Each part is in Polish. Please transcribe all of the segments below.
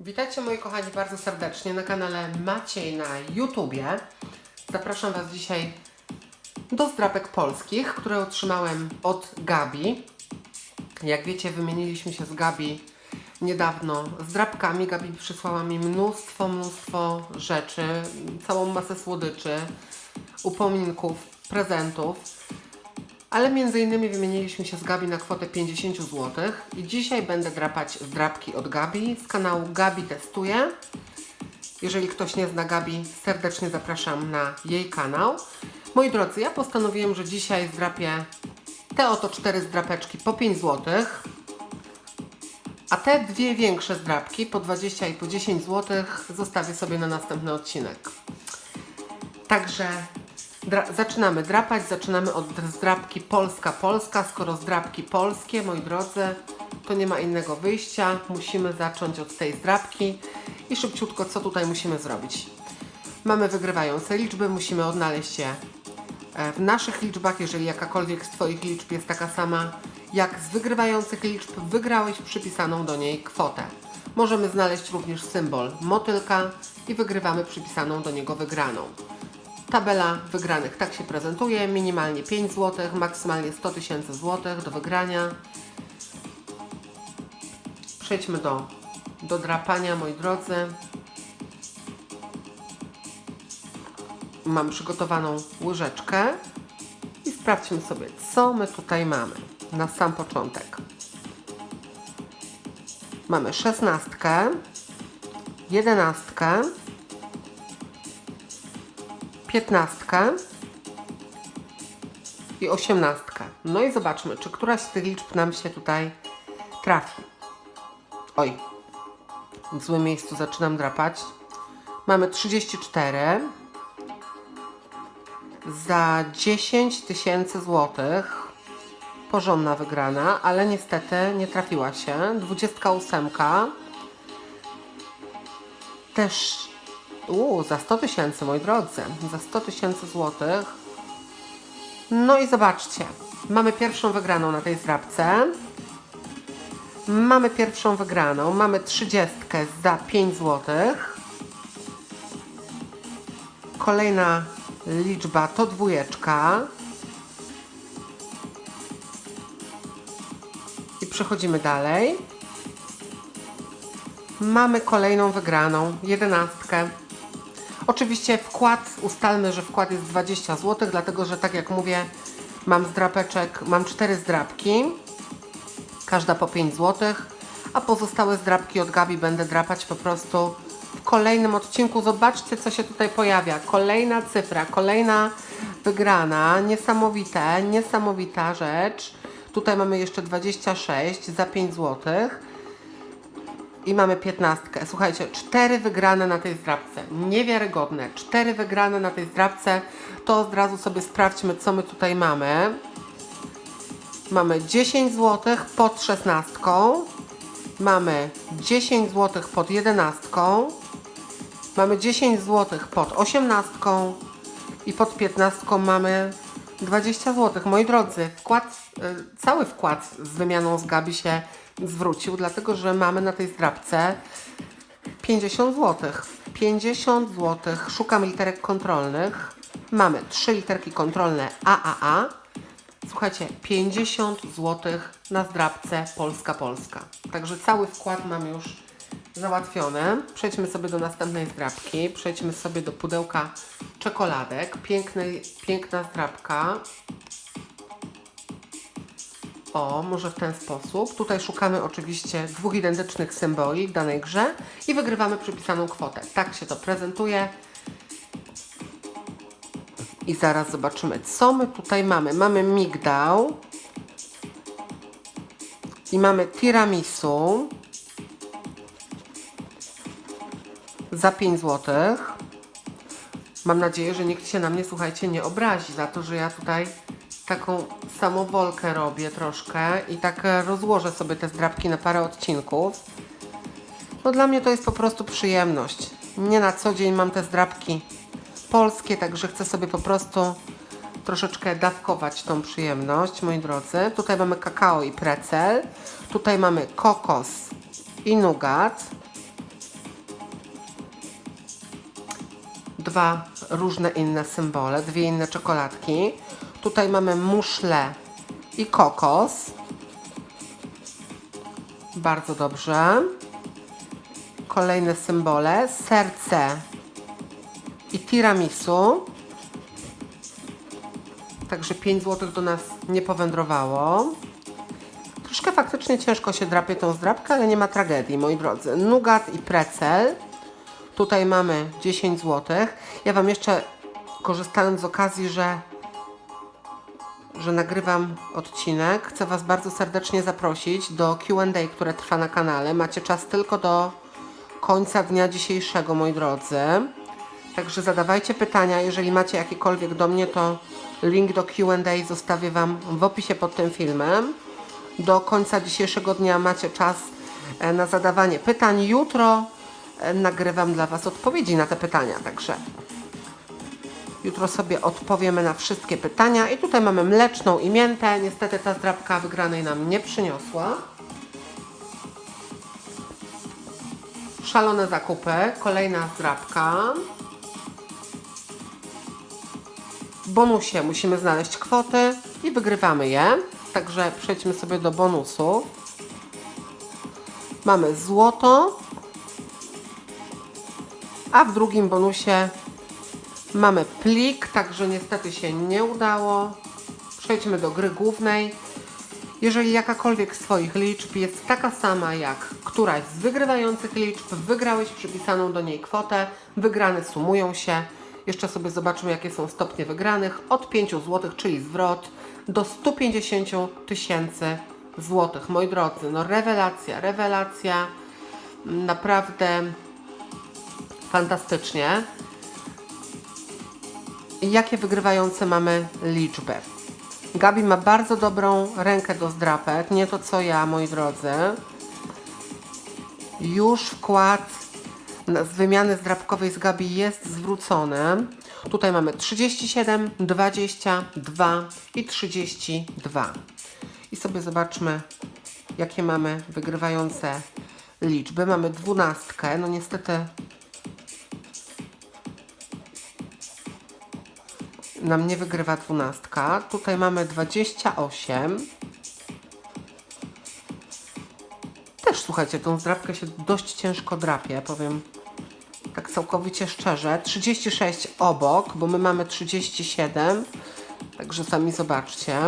Witajcie moi kochani bardzo serdecznie na kanale Maciej na YouTubie. Zapraszam Was dzisiaj do zdrapek polskich, które otrzymałem od Gabi. Jak wiecie, wymieniliśmy się z Gabi niedawno zdrapkami. Gabi przysłała mi mnóstwo, mnóstwo rzeczy, całą masę słodyczy, upominków, prezentów. Ale między innymi wymieniliśmy się z Gabi na kwotę 50 zł i dzisiaj będę drapać zdrapki od Gabi z kanału Gabi Testuje. Jeżeli ktoś nie zna Gabi, serdecznie zapraszam na jej kanał. Moi drodzy, ja postanowiłem, że dzisiaj zdrapię te oto cztery zdrapeczki po 5 zł, a te dwie większe zdrapki po 20 i po 10 zł zostawię sobie na następny odcinek. Także dra- zaczynamy drapać, zaczynamy od dr- zdrapki Polska-Polska. Skoro zdrapki polskie, moi drodzy, to nie ma innego wyjścia. Musimy zacząć od tej zdrapki i szybciutko, co tutaj musimy zrobić. Mamy wygrywające liczby, musimy odnaleźć je e, w naszych liczbach, jeżeli jakakolwiek z Twoich liczb jest taka sama jak z wygrywających liczb, wygrałeś przypisaną do niej kwotę. Możemy znaleźć również symbol motylka i wygrywamy przypisaną do niego wygraną. Tabela wygranych tak się prezentuje, minimalnie 5 zł, maksymalnie 100 tysięcy złotych do wygrania. Przejdźmy do, do drapania, moi drodzy. Mam przygotowaną łyżeczkę i sprawdźmy sobie, co my tutaj mamy na sam początek. Mamy szesnastkę, jedenastkę, piętnastkę i osiemnastkę. No i zobaczmy, czy któraś z tych liczb nam się tutaj trafi. Oj, w złym miejscu zaczynam drapać. Mamy 34 za 10 tysięcy złotych. Porządna wygrana, ale niestety nie trafiła się. 28 też Uuu, za 100 tysięcy, moi drodzy. Za 100 tysięcy złotych. No i zobaczcie. Mamy pierwszą wygraną na tej zrabce. Mamy pierwszą wygraną. Mamy 30 za 5 złotych. Kolejna liczba to dwójeczka. I przechodzimy dalej. Mamy kolejną wygraną, jedenastkę. Oczywiście wkład, ustalmy, że wkład jest 20 zł, dlatego że tak jak mówię, mam zdrapeczek, mam cztery zdrapki, każda po 5 zł, a pozostałe zdrapki od Gabi będę drapać po prostu w kolejnym odcinku. Zobaczcie, co się tutaj pojawia. Kolejna cyfra, kolejna wygrana, niesamowite, niesamowita rzecz. Tutaj mamy jeszcze 26 za 5 złotych. I mamy piętnastkę. Słuchajcie, cztery wygrane na tej zdrabce. Niewiarygodne. Cztery wygrane na tej zdrabce. To od razu sobie sprawdźmy, co my tutaj mamy. Mamy 10 zł pod szesnastką. Mamy 10 zł pod jedenastką. Mamy 10 zł pod osiemnastką. I pod piętnastką mamy 20 zł. Moi drodzy, wkład, y, cały wkład z wymianą z Gabi się zwrócił, dlatego że mamy na tej zdrabce 50 zł. 50 zł. Szukam literek kontrolnych. Mamy trzy literki kontrolne AAA. Słuchajcie, 50 zł na zdrabce Polska-Polska. Także cały wkład mam już załatwiony. Przejdźmy sobie do następnej zdrabki. Przejdźmy sobie do pudełka czekoladek. Pięknej, piękna zdrabka. O, może w ten sposób. Tutaj szukamy oczywiście dwóch identycznych symboli w danej grze i wygrywamy przypisaną kwotę. Tak się to prezentuje. I zaraz zobaczymy, co my tutaj mamy. Mamy migdał i mamy tiramisu za 5 zł. Mam nadzieję, że nikt się na mnie, słuchajcie, nie obrazi za to, że ja tutaj taką samowolkę robię troszkę i tak e, rozłożę sobie te zdrabki na parę odcinków. No dla mnie to jest po prostu przyjemność. Nie na co dzień mam te zdrabki polskie, także chcę sobie po prostu troszeczkę dawkować tą przyjemność, moi drodzy. Tutaj mamy kakao i precel. Tutaj mamy kokos i nugat. Dwa różne inne symbole, dwie inne czekoladki. Tutaj mamy muszle i kokos. Bardzo dobrze. Kolejne symbole, serce i tiramisu. Także 5 zł do nas nie powędrowało. Troszkę faktycznie ciężko się drapie tą zdrabkę, ale nie ma tragedii, moi drodzy. Nugat i precel. Tutaj mamy 10 zł. Ja Wam jeszcze, korzystając z okazji, że, że nagrywam odcinek, chcę Was bardzo serdecznie zaprosić do Q&A, które trwa na kanale. Macie czas tylko do końca dnia dzisiejszego, moi drodzy. Także zadawajcie pytania. Jeżeli macie jakiekolwiek do mnie, to link do Q&A zostawię Wam w opisie pod tym filmem. Do końca dzisiejszego dnia macie czas e, na zadawanie pytań. Jutro e, nagrywam dla Was odpowiedzi na te pytania, także jutro sobie odpowiemy na wszystkie pytania. I tutaj mamy mleczną i miętę. Niestety ta zdrabka wygranej nam nie przyniosła. Szalone zakupy, kolejna zdrabka. W bonusie musimy znaleźć kwoty i wygrywamy je. Także przejdźmy sobie do bonusów. Mamy złoto, a w drugim bonusie mamy plik, także niestety się nie udało. Przejdźmy do gry głównej. Jeżeli jakakolwiek z Twoich liczb jest taka sama jak któraś z wygrywających liczb, wygrałeś przypisaną do niej kwotę, wygrane sumują się. Jeszcze sobie zobaczymy, jakie są stopnie wygranych. Od 5 zł, czyli zwrot, do 150 tysięcy złotych. Moi drodzy, no rewelacja, rewelacja. Naprawdę fantastycznie. Jakie wygrywające mamy liczby? Gabi ma bardzo dobrą rękę do zdrapek, nie to co ja, moi drodzy. Już wkład z wymiany zdrapkowej z Gabi jest zwrócony. Tutaj mamy 37, 22 i 32. I sobie zobaczmy, jakie mamy wygrywające liczby. Mamy dwunastkę, no niestety nam nie wygrywa dwunastka. Tutaj mamy 28. Też słuchajcie, tą zdrabkę się dość ciężko drapie, powiem tak całkowicie szczerze. 36 obok, bo my mamy 37. Także sami zobaczcie.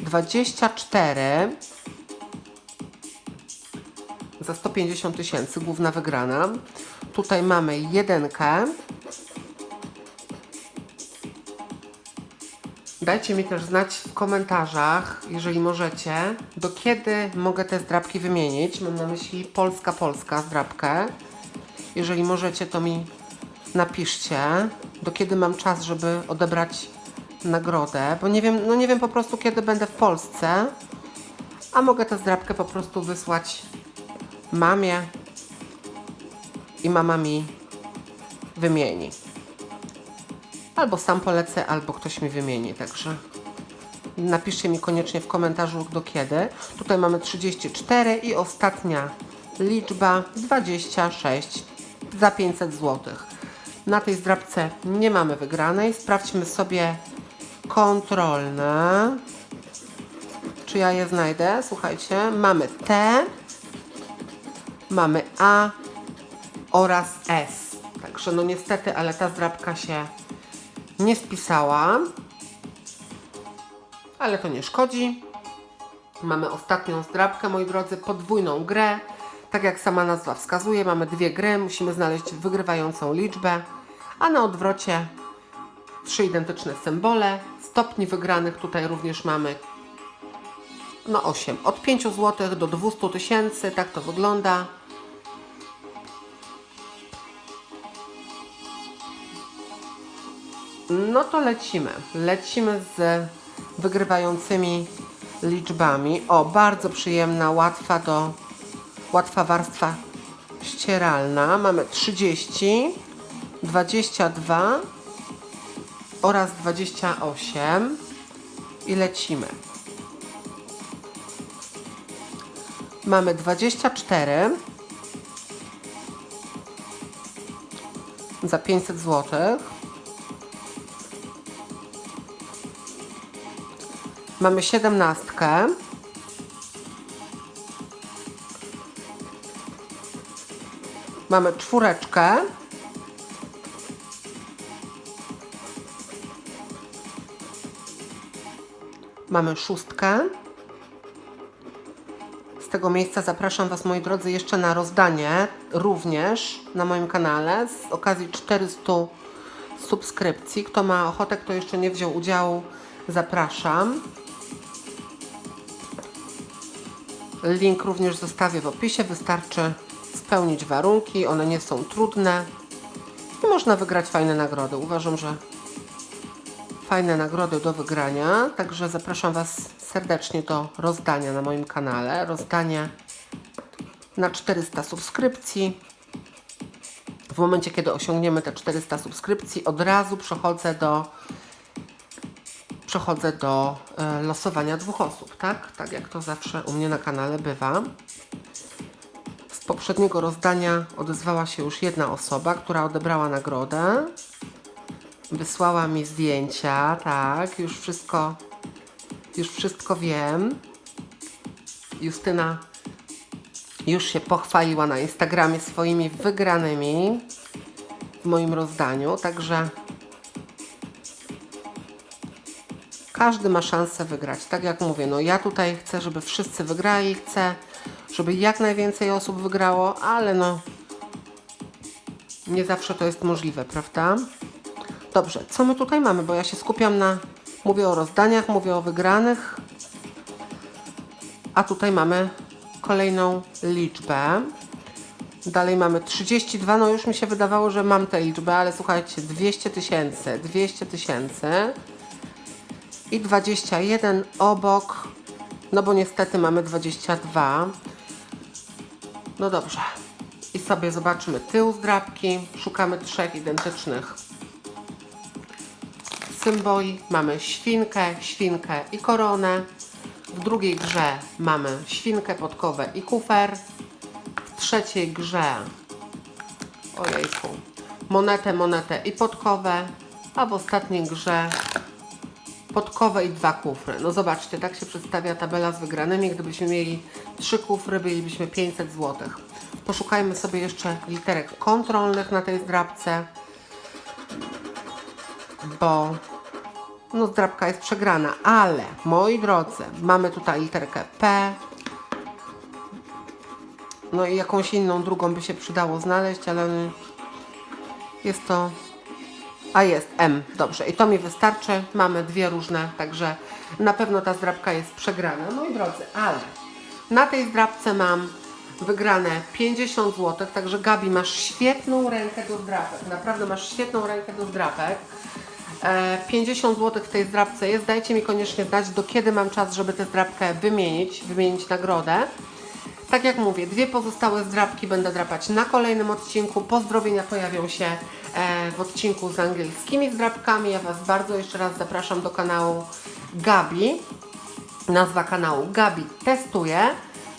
24 za 150 tysięcy, główna wygrana. Tutaj mamy jedynkę. Dajcie mi też znać w komentarzach, jeżeli możecie, do kiedy mogę te zdrabki wymienić. Mam na myśli Polska-Polska zdrabkę. Jeżeli możecie, to mi napiszcie, do kiedy mam czas, żeby odebrać nagrodę, bo nie wiem, no nie wiem po prostu, kiedy będę w Polsce, a mogę tę zdrabkę po prostu wysłać mamie i mama mi wymieni. Albo sam polecę, albo ktoś mi wymieni, także napiszcie mi koniecznie w komentarzu do kiedy. Tutaj mamy 34 i ostatnia liczba 26 za 500 zł. Na tej zdrabce nie mamy wygranej. Sprawdźmy sobie kontrolne. Czy ja je znajdę? Słuchajcie, mamy T, mamy A oraz S. Także no niestety, ale ta zdrabka się nie spisała. Ale to nie szkodzi. Mamy ostatnią zdrabkę, moi drodzy, podwójną grę. Tak jak sama nazwa wskazuje, mamy dwie gry, musimy znaleźć wygrywającą liczbę, a na odwrocie trzy identyczne symbole. Stopni wygranych tutaj również mamy no 8. Od 5 zł do 200 tysięcy, tak to wygląda. No to lecimy. Lecimy z wygrywającymi liczbami. O, bardzo przyjemna, łatwa do łatwa warstwa ścieralna. Mamy 30, 22 oraz 28 i lecimy. Mamy 24, za 500 zł. Mamy siedemnastkę. Mamy czwóreczkę. Mamy szóstkę. Z tego miejsca zapraszam Was, moi drodzy, jeszcze na rozdanie, również na moim kanale, z okazji 400 subskrypcji. Kto ma ochotę, kto jeszcze nie wziął udziału, zapraszam. Link również zostawię w opisie. Wystarczy spełnić warunki, one nie są trudne i można wygrać fajne nagrody. Uważam, że fajne nagrody do wygrania, także zapraszam Was serdecznie do rozdania na moim kanale. Rozdanie na 400 subskrypcji. W momencie, kiedy osiągniemy te 400 subskrypcji, od razu przechodzę do przechodzę do e, losowania dwóch osób, tak? Tak jak to zawsze u mnie na kanale bywa. Z poprzedniego rozdania odezwała się już jedna osoba, która odebrała nagrodę. Wysłała mi zdjęcia, tak, już wszystko, już wszystko wiem. Justyna już się pochwaliła na Instagramie swoimi wygranymi w moim rozdaniu, także każdy ma szansę wygrać. Tak jak mówię, no ja tutaj chcę, żeby wszyscy wygrali, chcę, żeby jak najwięcej osób wygrało, ale no nie zawsze to jest możliwe, prawda? Dobrze, co my tutaj mamy? Bo ja się skupiam na. Mówię o rozdaniach, mówię o wygranych. A tutaj mamy kolejną liczbę. Dalej mamy 32. No już mi się wydawało, że mam tę liczbę, ale słuchajcie, 200 tysięcy. 200 tysięcy. I 21 obok. No bo niestety mamy 22. No dobrze. I sobie zobaczymy tył zdrabki. Szukamy trzech identycznych symboli. Mamy świnkę, świnkę i koronę. W drugiej grze mamy świnkę, podkowę i kufer. W trzeciej grze ojejku, monetę, monetę i podkowę. A w ostatniej grze podkowę i dwa kufry. No zobaczcie, tak się przedstawia tabela z wygranymi. Gdybyśmy mieli trzy kufry, bylibyśmy 500 zł. Poszukajmy sobie jeszcze literek kontrolnych na tej zdrabce bo no zdrabka jest przegrana, ale moi drodzy, mamy tutaj literkę P. No i jakąś inną drugą by się przydało znaleźć, ale jest to. A jest M, dobrze. I to mi wystarczy. Mamy dwie różne, także na pewno ta zdrabka jest przegrana. Moi drodzy, ale na tej zdrabce mam wygrane 50 zł, także Gabi masz świetną rękę do zdrapek. Naprawdę masz świetną rękę do zdrapek. E, 50 zł w tej zdrabce jest. Dajcie mi koniecznie znać, do kiedy mam czas, żeby tę zdrabkę wymienić, wymienić nagrodę. Tak jak mówię, dwie pozostałe zdrabki będę drapać na kolejnym odcinku. Pozdrowienia pojawią się e, w odcinku z angielskimi zdrabkami. Ja Was bardzo jeszcze raz zapraszam do kanału Gabi. Nazwa kanału Gabi Testuje.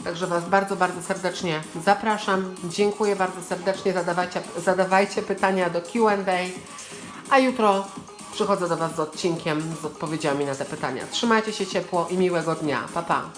Także Was bardzo, bardzo serdecznie zapraszam. Dziękuję bardzo serdecznie. Zadawajcie, zadawajcie pytania do QA. A jutro przychodzę do Was z odcinkiem z odpowiedziami na te pytania. Trzymajcie się ciepło i miłego dnia. Pa, pa.